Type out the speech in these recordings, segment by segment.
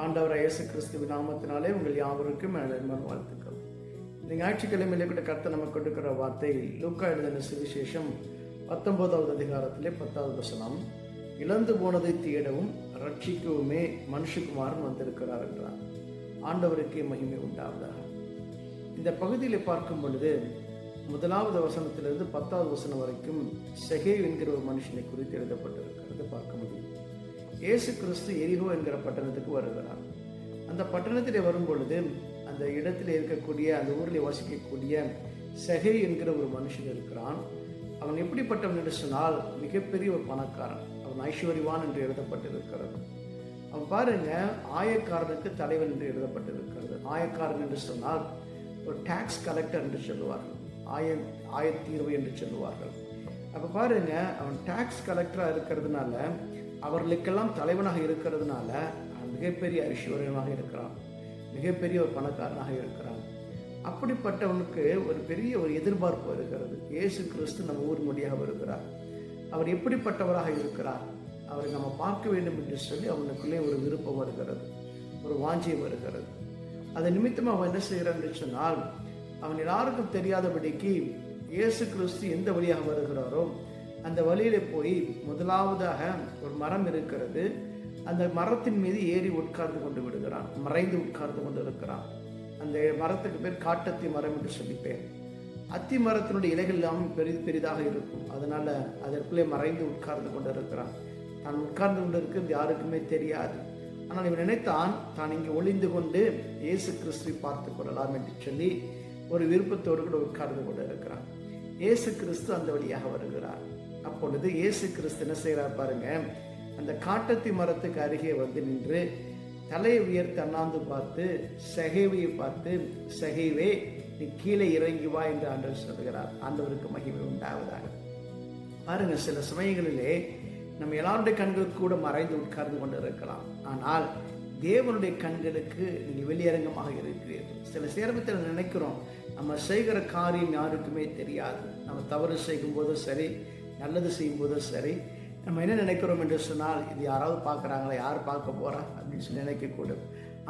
ஆண்டவர் இயேசு கிறிஸ்து நாமத்தினாலே உங்கள் யாவருக்கும் அன்பன் வாழ்த்துக்கள். இந்த ஞாயிற்றுக்கிழமையிலே கூட கருத்தை நமக்கு கொடுக்கிற வார்த்தை லூக்கா எழுதின சுவிசேஷம் பத்தொன்பதாவது அதிகாரத்திலே பத்தாவது வசனம். இழந்து போனதை தேடவும் ரட்சிக்கவுமே மனுஷகுமாரன் வந்திருக்கிறார் என்றார். ஆண்டவருக்கே மகிமை உண்டாவதாக. இந்த பகுதியில் பார்க்கும் பொழுது முதலாவது வசனத்திலிருந்து பத்தாவது வசனம் வரைக்கும் செகே என்கிற ஒரு மனுஷனை குறித்து எழுதப்பட்டிருக்கிறது பார்க்க முடியும். இயேசு கிறிஸ்து எரிகோ என்கிற பட்டணத்துக்கு வருகிறார். அந்த பட்டணத்தில் வரும் பொழுது அந்த இடத்தில் இருக்கக்கூடிய அந்த ஊரில் வசிக்கக்கூடிய செகை என்கிற ஒரு மனுஷன் இருக்கிறான். அவன் எப்படிப்பட்டவன் என்று சொன்னால் மிகப்பெரிய ஒரு பணக்காரன். அவன் ஐஸ்வர்யவான் என்று எழுதப்பட்டிருக்கிறது. அவன் பாருங்க ஆயக்காரனுக்கு தலைவன் என்று எழுதப்பட்டிருக்கிறது. ஆயக்காரன் என்று சொன்னால் ஒரு டேக்ஸ் கலெக்டர் என்று சொல்லுவார்கள். ஆய ஆயத்தீர்வு என்று சொல்லுவார்கள். அப்போ பாருங்க அவன் டேக்ஸ் கலெக்டராக இருக்கிறதுனால அவர்களுக்கெல்லாம் தலைவனாக இருக்கிறதுனால அவன் மிகப்பெரிய ஐஸ்வர்யமாக இருக்கிறான். மிகப்பெரிய ஒரு பணக்காரனாக இருக்கிறான். அப்படிப்பட்டவனுக்கு ஒரு பெரிய ஒரு எதிர்பார்ப்பு வருகிறது. இயேசு கிறிஸ்து நம்ம ஊர் மொழியாக வருகிறார். அவர் எப்படிப்பட்டவராக இருக்கிறார்? அவரை நம்ம பார்க்க வேண்டும் என்று சொல்லி அவனுக்குள்ளே ஒரு விருப்பம் வருகிறது. ஒரு வாஞ்சி வருகிறது. அதை நிமித்தமாக அவன் என்ன செய்கிறான் என்று சொன்னால் அவன் யாருக்கும் தெரியாதபடிக்கு இயேசு கிறிஸ்து எந்த வழியாக வருகிறாரோ அந்த வழியில் போய் முதலாவதாக ஒரு மரம் இருக்கிறது. அந்த மரத்தின் மீது ஏறி உட்கார்ந்து கொண்டு விடுகிறான். மறைந்து உட்கார்ந்து கொண்டு இருக்கிறான். அந்த மரத்துக்கு பேர் காட்டத்தி மரம் என்று சொல்லி பேர் அத்தி மரத்தினுடைய இலைகள் எல்லாம் பெரிது பெரிதாக இருக்கும். அதனால் அதற்குள்ளே மறைந்து உட்கார்ந்து கொண்டு இருக்கிறான். தான் உட்கார்ந்து கொண்டு இருக்கிறது யாருக்குமே தெரியாது. ஆனால் இவன் நினைத்தான் தான் இங்கே ஒளிந்து கொண்டு இயேசு கிறிஸ்துவை பார்த்து கொள்ளலாம் என்று சொல்லி ஒரு விருப்பத்தோடு கூட உட்கார்ந்து கொண்டு இருக்கிறான். இயேசு கிறிஸ்து அந்த வழியாக வருகிறார். அப்பொழுது இயேசு கிறிஸ்து என்ன செய்கிறார் பாருங்க அந்த காட்டத்தி மரத்துக்கு அருகே வந்து நின்று தலையை உயர் அண்ணாந்து பார்த்து சகைவையை பார்த்து சகைவே நீ கீழே இறங்கி வா என்று ஆண்டவர் சொல்கிறார் ஆண்டவருக்கு மகிமை உண்டாவதாக. பாருங்க சில சமயங்களிலே நம்ம எல்லாருடைய கண்களுக்கு கூட மறைந்து உட்கார்ந்து கொண்டு இருக்கலாம் ஆனால் தேவனுடைய கண்களுக்கு நீங்கள் வெளியரங்கமாக இருக்கிறீர்கள். சில சேரமத்தில் நினைக்கிறோம் நம்ம செய்கிற காரியம் யாருக்குமே தெரியாது. நம்ம தவறு செய்யும் போதும் சரி நல்லது செய்யும்போதும் சரி. நம்ம என்ன நினைக்கிறோம் என்று சொன்னால் இது யாராவது பார்க்குறாங்களா யார் பார்க்க போகிறா அப்படின்னு சொல்லி நினைக்கக்கூடும்.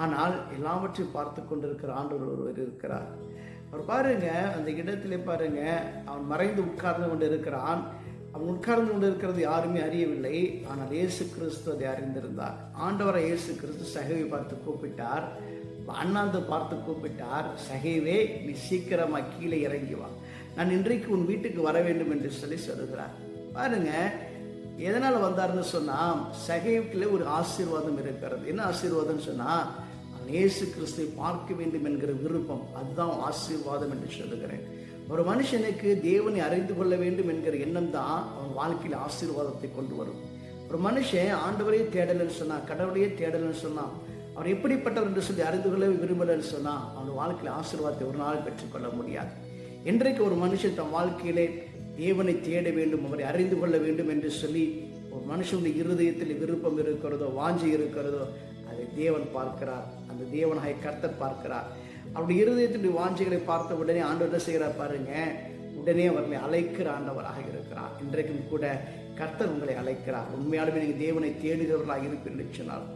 ஆனால் எல்லாவற்றையும் பார்த்து கொண்டிருக்கிற ஆண்டவர் ஒருவர் இருக்கிறார். அவர் பாருங்க அந்த இடத்துல பாருங்க அவன் மறைந்து உட்கார்ந்து கொண்டு இருக்கிறான் அவன் உட்கார்ந்து கொண்டு இருக்கிறது யாருமே அறியவில்லை. ஆனால் இயேசு கிறிஸ்து அதை அறிந்திருந்தார். ஆண்டவரை இயேசு கிறிஸ்து சகைவை பார்த்து கூப்பிட்டார். அண்ணாந்து பார்த்து கூப்பிட்டார். சகைவே நீ சீக்கிரமாக கீழே இறங்கி வா. நான் இன்றைக்கு உன் வீட்டுக்கு வர வேண்டும் என்று சொல்லி சொல்லுகிறார். பாருங்க எதனால் வந்தார்னு சொன்னால் சகைவுக்குள்ளே ஒரு ஆசீர்வாதம் இருக்கிறது. என்ன ஆசீர்வாதம் சொன்னால் நேசு இயேசு கிறிஸ்துவை பார்க்க வேண்டும் என்கிற விருப்பம். அதுதான் ஆசீர்வாதம் என்று சொல்லுகிறேன். ஒரு மனுஷனுக்கு தேவனை அறிந்து கொள்ள வேண்டும் என்கிற எண்ணம் தான் அவன் வாழ்க்கையில் ஆசீர்வாதத்தை கொண்டு வரும். ஒரு மனுஷன் ஆண்டவரையே தேடலன்னு சொன்னான் கடவுளையே தேடலன்னு சொன்னான் அவர் எப்படிப்பட்டவர் என்று சொல்லி அறிந்து கொள்ள விரும்பலன்னு சொன்னால் அவன் வாழ்க்கையில் ஆசீர்வாதத்தை ஒரு நாள் பெற்றுக்கொள்ள முடியாது. இன்றைக்கு ஒரு மனுஷன் தன் வாழ்க்கையிலே தேவனை தேட வேண்டும் அவரை அறிந்து கொள்ள வேண்டும் என்று சொல்லி ஒரு மனுஷனுடைய இருதயத்தில் விருப்பம் இருக்கிறதோ வாஞ்சி இருக்கிறதோ அதை தேவன் பார்க்கிறார். அந்த தேவனாக கர்த்தர் பார்க்கிறார். அவருடைய இருதயத்தினுடைய வாஞ்சிகளை பார்த்த உடனே ஆண்டவர் என்ன செய்கிறார் பாருங்க உடனே அவர்களை அழைக்கிற ஆண்டவராக இருக்கிறார். இன்றைக்கும் கூட கர்த்தர் உங்களை அழைக்கிறார். உண்மையாலுமே நீங்கள் தேவனை தேடுகிறவர்களாக இருப்பீர்கள் சொன்னார்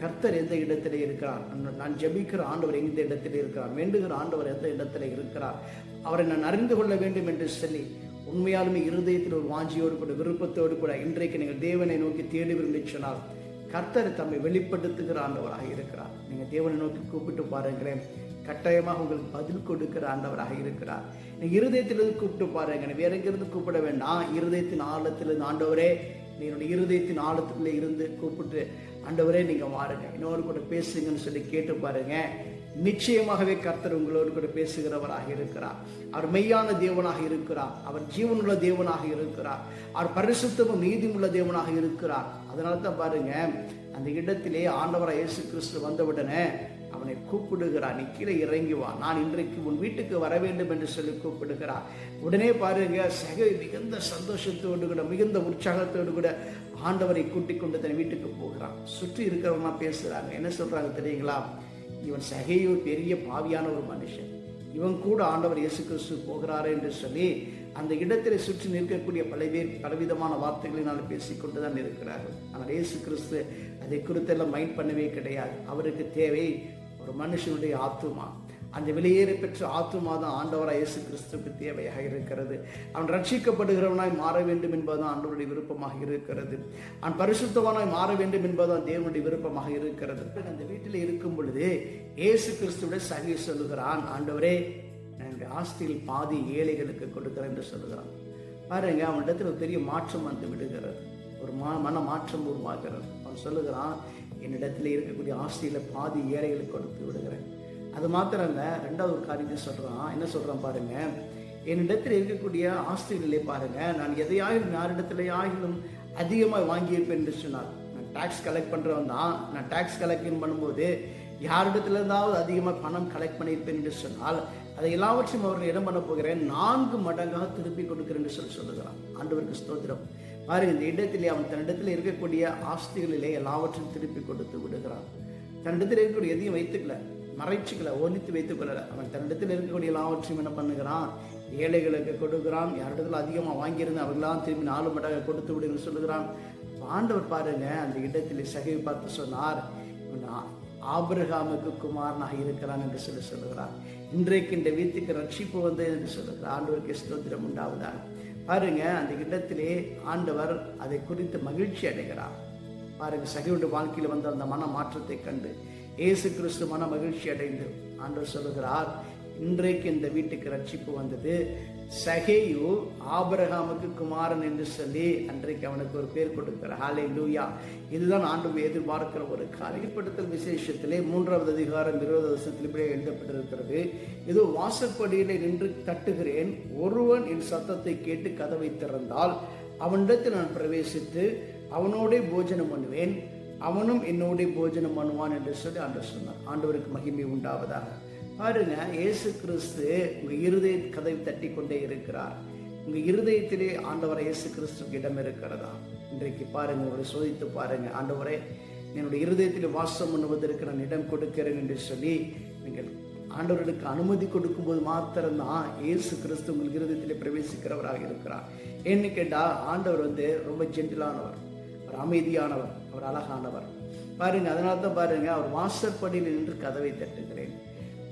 கர்த்தர் எந்த இடத்துல இருக்கிறார்? நான் ஜபிக்கிற ஆண்டவர் எந்த இடத்துல இருக்கிறார்? வேண்டுகிற ஆண்டவர் எந்த இடத்துல இருக்கிறார்? அவரை நான் அறிந்து கொள்ள வேண்டும் என்று சொல்லி உண்மையாலுமே இருதயத்தில் ஒரு வாஞ்சியோடு கூட விருப்பத்தோடு கூட இன்றைக்கு நீங்கள் தேவனை நோக்கி தேடி விரும்பி சொன்னால் கர்த்தர் தம்மை வெளிப்படுத்துகிற ஆண்டவராக இருக்கிறார். நீங்கள் தேவனை நோக்கி கூப்பிட்டு பாருங்களேன். கட்டாயமாக உங்களுக்கு பதில் கொடுக்கிற ஆண்டவராக இருக்கிறார். நீங்கள் இருதயத்திலிருந்து கூப்பிட்டு பாருங்க வேற எங்கிருந்து கூப்பிட வேண்டாம். இருதயத்தின் ஆழத்திலிருந்து ஆண்டவரே என்னுடைய இருதயத்தின் ஆழத்துக்குள்ளே இருந்து கூப்பிட்டு ஆண்டவரே நீங்கள் வாருங்க. இன்னொரு கூட பேசுங்கன்னு சொல்லி கேட்டு பாருங்க. நிச்சயமாகவே கர்த்தர் உங்களோடு கூட பேசுகிறவராக இருக்கிறார். அவர் மெய்யான தேவனாக இருக்கிறார். அவர் ஜீவனுள்ள தேவனாக இருக்கிறார். அவர் பரிசுத்தமும் நீதியுள்ள தேவனாக இருக்கிறார். அதனால தான் பாருங்க அந்த இடத்திலே ஆண்டவராக இயேசு கிறிஸ்து வந்தவுடனே அவனை கூப்பிடுகிறார். நீ கீழே இறங்கி வா. நான் இன்றைக்கு உன் வீட்டுக்கு வர வேண்டும் என்று சொல்லி கூப்பிடுகிறார். உடனே பாருங்க சகை மிகுந்த சந்தோஷத்தோடு கூட மிகுந்த உற்சாகத்தோடு கூட ஆண்டவரை கூட்டிக் கொண்டு தன் வீட்டுக்கு போகிறான். சுற்றி இருக்கிறவனா பேசுறாங்க. என்ன சொல்றாங்க தெரியுங்களா? இவன் சகையோ பெரிய பாவியான ஒரு மனுஷன். இவன் கூட ஆண்டவர் இயேசு கிறிஸ்து போகிறாரு என்று சொல்லி அந்த இடத்திலே சுற்றி நிற்கக்கூடிய பலவேறு பலவிதமான வார்த்தைகளினால் பேசிக்கொண்டு தான் இருக்கிறார்கள். ஆனால் இயேசு கிறிஸ்து அதை குறித்தெல்லாம் மைண்ட் பண்ணவே கிடையாது. அவருக்கு தேவை ஒரு மனுஷனுடைய ஆத்துமா. அந்த வெளியேறி பெற்ற ஆத்துமாதான் ஆண்டவராக இயேசு கிறிஸ்துக்கு தேவையாக இருக்கிறது. அவன் ரட்சிக்கப்படுகிறவனாய் மாற வேண்டும் என்பதுதான் ஆண்டவருடைய விருப்பமாக இருக்கிறது. அவன் பரிசுத்தவனாய் மாற வேண்டும் என்பதுதான் தேவனுடைய விருப்பமாக இருக்கிறது. அந்த வீட்டில் இருக்கும் பொழுது இயேசு கிறிஸ்துவோட சகி சொல்லுகிறான் ஆண்டவரே நான் என்னுடைய ஆஸ்தியில் பாதி ஏழைகளுக்கு கொடுக்கிறேன் என்று சொல்லுகிறான். பாருங்க அவனிடத்தில் ஒரு பெரிய மாற்றம் வந்து விடுகிறது. ஒரு மா மன மாற்றம் உருவாகிறது. அவன் சொல்லுகிறான் என்னிடத்தில் இருக்கக்கூடிய ஆஸ்தியில் பாதி ஏழைகளுக்கு கொடுத்து விடுகிறேன். அது மாத்திரம் இல்லை ரெண்டாவது ஒரு காரியத்தை சொல்கிறான் என்ன சொல்கிறான் பாருங்க. என்னிடத்தில் இருக்கக்கூடிய ஆஸ்திகளிலே பாருங்க. நான் எதையாயிலும் யாரிடத்துல ஆகிலும் அதிகமாக வாங்கியிருப்பேன் என்று சொன்னார். நான் டேக்ஸ் கலெக்ட் பண்ணுறவன் தான். நான் டேக்ஸ் கலெக்ட் பண்ணும்போது யாரிடத்துல இருந்தாவது அதிகமாக பணம் கலெக்ட் பண்ணியிருப்பேன் என்று சொன்னால் அதை எல்லாவற்றையும் அவர்கள் இடம் பண்ண போகிறேன். நான்கு மடங்காக திருப்பி கொடுக்கிறேன் என்று சொல்லி சொல்லுகிறான். ஆண்டவருக்கு ஸ்தோத்திரம். பாருங்க இந்த இடத்திலே அவன் தன்னிடத்தில் இருக்கக்கூடிய ஆஸ்திகளிலே எல்லாவற்றையும் திருப்பி கொடுத்து விடுகிறான். தன்னிடத்தில் இருக்கக்கூடிய எதையும் வைத்துக்கல. மறைச்சிக்கல ஒழித்து வைத்துக் கொள்ளல. அவன் தன்னிடத்தில் இருக்கக்கூடிய எல்லாவற்றையும் என்ன பண்ணுகிறான்? ஏழைகளுக்கு கொடுக்கிறான். யாரிடத்துல அதிகமாக வாங்கியிருந்து அவர்களாம் திரும்பி நாலு மடங்கு கொடுத்து விடுன்னு சொல்லுகிறான். ஆண்டவர் பாருங்க அந்த இடத்தில் சகை பார்த்து சொன்னார் ஆபிரகாமுக்கு குமாரனாக இருக்கிறான் என்று சொல்லி சொல்லுகிறார் இன்றைக்கு இந்த வீட்டுக்கு ரட்சிப்பு வந்தது என்று சொல்லுகிறார். ஆண்டவருக்கு ஸ்தோத்திரம் உண்டாவதாக. பாருங்க அந்த இடத்திலே ஆண்டவர் அதை குறித்து மகிழ்ச்சி அடைகிறார். பாருங்க சகையுடைய வாழ்க்கையில் வந்த அந்த மன மாற்றத்தை கண்டு இயேசு கிறிஸ்து மன மகிழ்ச்சி அடைந்து அன்று சொல்லுகிறார் இன்றைக்கு இந்த வீட்டுக்கு ரட்சிப்பு வந்தது. சகேயு ஆபரகாமுக்கு குமாரன் என்று சொல்லி அன்றைக்கு அவனுக்கு ஒரு பேர் கொடுக்கிறார். ஹாலே லூயா இதுதான் ஆண்டு எதிர்பார்க்கிற ஒரு காரியப்படுத்தல் விசேஷத்திலே மூன்றாவது அதிகாரம் இருபது வருஷத்தில் இப்படியே எழுதப்பட்டிருக்கிறது. இது வாசற்படியிலே நின்று தட்டுகிறேன். ஒருவன் என் சத்தத்தை கேட்டு கதவை திறந்தால் அவனிடத்தில் நான் பிரவேசித்து அவனோடே போஜனம் பண்ணுவேன். அவனும் என்னோட போஜனம் பண்ணுவான் என்று சொல்லி ஆண்டு சொன்னார். ஆண்டவருக்கு மகிமை உண்டாவதாக. பாருங்க இயேசு கிறிஸ்து உங்கள் இருதய கதவை தட்டி கொண்டே இருக்கிறார். உங்கள் இருதயத்திலே ஆண்டவரை இயேசு கிறிஸ்துக்கு இடம் இருக்கிறதா? இன்றைக்கு பாருங்க உங்களை சோதித்து பாருங்க. ஆண்டவரே என்னுடைய இருதயத்தில் வாசம் பண்ணுவதற்கு நான் இடம் கொடுக்கிறேன் என்று சொல்லி நீங்கள் ஆண்டவர்களுக்கு அனுமதி கொடுக்கும்போது மாத்திரம்தான் இயேசு கிறிஸ்து உங்கள் இருதயத்தில் பிரவேசிக்கிறவராக இருக்கிறார். ஏன்னு கேட்டால் ஆண்டவர் வந்து ரொம்ப ஜென்டிலானவர் அவர் அமைதியானவர் அவர் அழகானவர். பாருங்க அதனால தான் பாருங்க அவர் வாசற்படியில் நின்று கதவை தட்டுகிறேன்.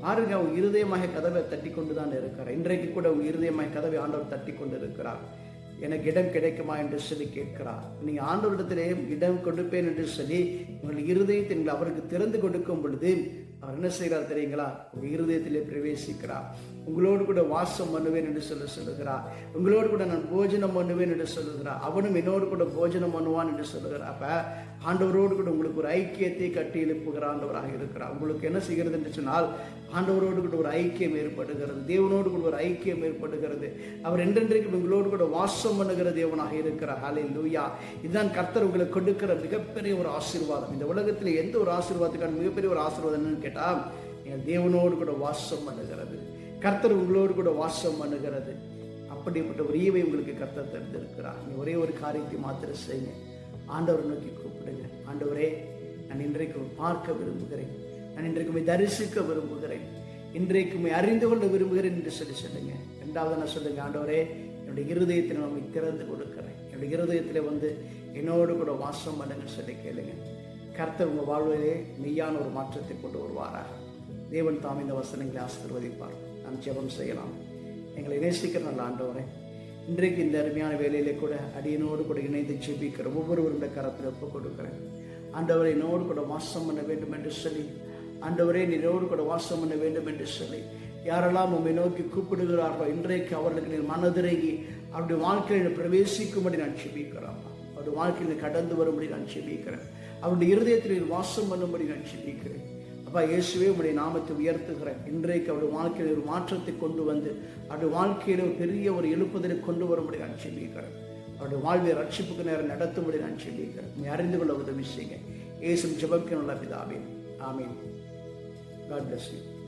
பாருங்க அவங்க இருதயமாக கதவை தட்டி கொண்டு தான் இருக்கிறார். இன்றைக்கு கூட அவங்க இருதயமாக கதவை ஆண்டவர் தட்டி கொண்டு இருக்கிறார் எனக்கு இடம் கிடைக்குமா என்று சொல்லி கேட்கிறார். நீங்கள் ஆண்டவரிடத்திலே இடம் கொடுப்பேன் என்று சொல்லி உங்கள் இருதயத்தை நீங்கள் அவருக்கு திறந்து கொடுக்கும் பொழுது அவர் என்ன செய்கிறார் தெரியுங்களா? உங்கள் இருதயத்திலே பிரவேசிக்கிறார். உங்களோடு கூட வாசம் பண்ணுவேன் என்று சொல்ல சொல்லுகிறார். உங்களோடு கூட நான் போஜனம் பண்ணுவேன் என்று சொல்லுகிறார். அவனும் என்னோடு கூட போஜனம் பண்ணுவான் என்று சொல்லுகிறார். அப்போ ஆண்டவரோடு கூட உங்களுக்கு ஒரு ஐக்கியத்தை கட்டி எழுப்புகிற ஆண்டவராக இருக்கிறார். உங்களுக்கு என்ன செய்கிறது என்று சொன்னால் ஆண்டவரோடு கூட ஒரு ஐக்கியம் ஏற்படுகிறது. தேவனோடு கூட ஒரு ஐக்கியம் ஏற்படுகிறது. அவர் என்றென்றைக்கு உங்களோடு கூட வாசம் பண்ணுகிற தேவனாக இருக்கிறார். ஹாலே லூயா இதுதான் கர்த்தர் உங்களுக்கு கொடுக்கிற மிகப்பெரிய ஒரு ஆசீர்வாதம். இந்த உலகத்தில் எந்த ஒரு ஆசீர்வாதத்துக்கான மிகப்பெரிய ஒரு ஆசீர்வாதம் என்னன்னு கேட்டால் நீங்கள் தேவனோடு கூட வாசம் பண்ணுகிறது. கர்த்தர் உங்களோடு கூட வாசம் பண்ணுகிறது. அப்படிப்பட்ட ஒரு ஈவை உங்களுக்கு கர்த்தர் தெரிந்திருக்கிறார் நீ ஒரே ஒரு காரியத்தை மாத்திரம் செய்யுங்க. ஆண்டவர் நோக்கி கூப்பிடுங்க. ஆண்டவரே நான் இன்றைக்கு பார்க்க விரும்புகிறேன். நான் இன்றைக்கு தரிசிக்க விரும்புகிறேன். இன்றைக்கு அறிந்து கொள்ள விரும்புகிறேன் என்று சொல்லி சொல்லுங்க. ரெண்டாவது நான் சொல்லுங்க ஆண்டவரே என்னுடைய இருதயத்தில் நான் திறந்து கொடுக்கிறேன். என்னுடைய இருதயத்தில் வந்து என்னோடு கூட வாசம் பண்ணுங்கன்னு சொல்லி கேளுங்க. கர்த்தர் உங்கள் வாழ்விலே மெய்யான ஒரு மாற்றத்தை கொண்டு வருவாராக. தேவன் தாம் இந்த வசனங்களை ஆசிர்வதிப்பார். நாம் ஜெபம் செய்யலாம். எங்களை நேசிக்கிற நல்ல ஆண்டவரே இன்றைக்கு இந்த அருமையான வேலையிலே கூட அடியனோடு கூட இணைந்து ஜெபிக்கிற ஒவ்வொருவருடைய கரத்தில் ஒப்புக் கொடுக்குறேன். ஆண்டவரை என்னோடு கூட வாசம் பண்ண வேண்டும் என்று சொல்லி ஆண்டவரே நீரோடு கூட வாசம் பண்ண வேண்டும் என்று சொல்லி யாரெல்லாம் உண்மை நோக்கி கூப்பிடுகிறார்களோ இன்றைக்கு அவர்களுக்கு நீர் மனதிறங்கி அவருடைய வாழ்க்கையில் பிரவேசிக்கும்படி நான் செபிக்கிறேன் அவருடைய வாழ்க்கையில் கடந்து வரும்படி நான் செபிக்கிறேன் அவருடைய இருதயத்தில் நீர் வாசம் பண்ணும்படி நான் சிந்திக்கிறேன் அப்பா இயேசுவே உடைய நாமத்தை உயர்த்துகிறேன். இன்றைக்கு அவருடைய வாழ்க்கையில் ஒரு மாற்றத்தை கொண்டு வந்து அவருடைய வாழ்க்கையில் ஒரு பெரிய ஒரு எழுப்புதலை கொண்டு வரும்படி நான் சிந்திக்கிறேன் அவருடைய வாழ்வை ரட்சிப்புக்கு நேரம் நடத்தும்படி நான் சிந்திக்கிறேன் நீ அறிந்து கொள்ள உதவி செய்யுங்க. இயேசு ஜெபக்கு நல்ல பிதாவே ஆமீன். God bless you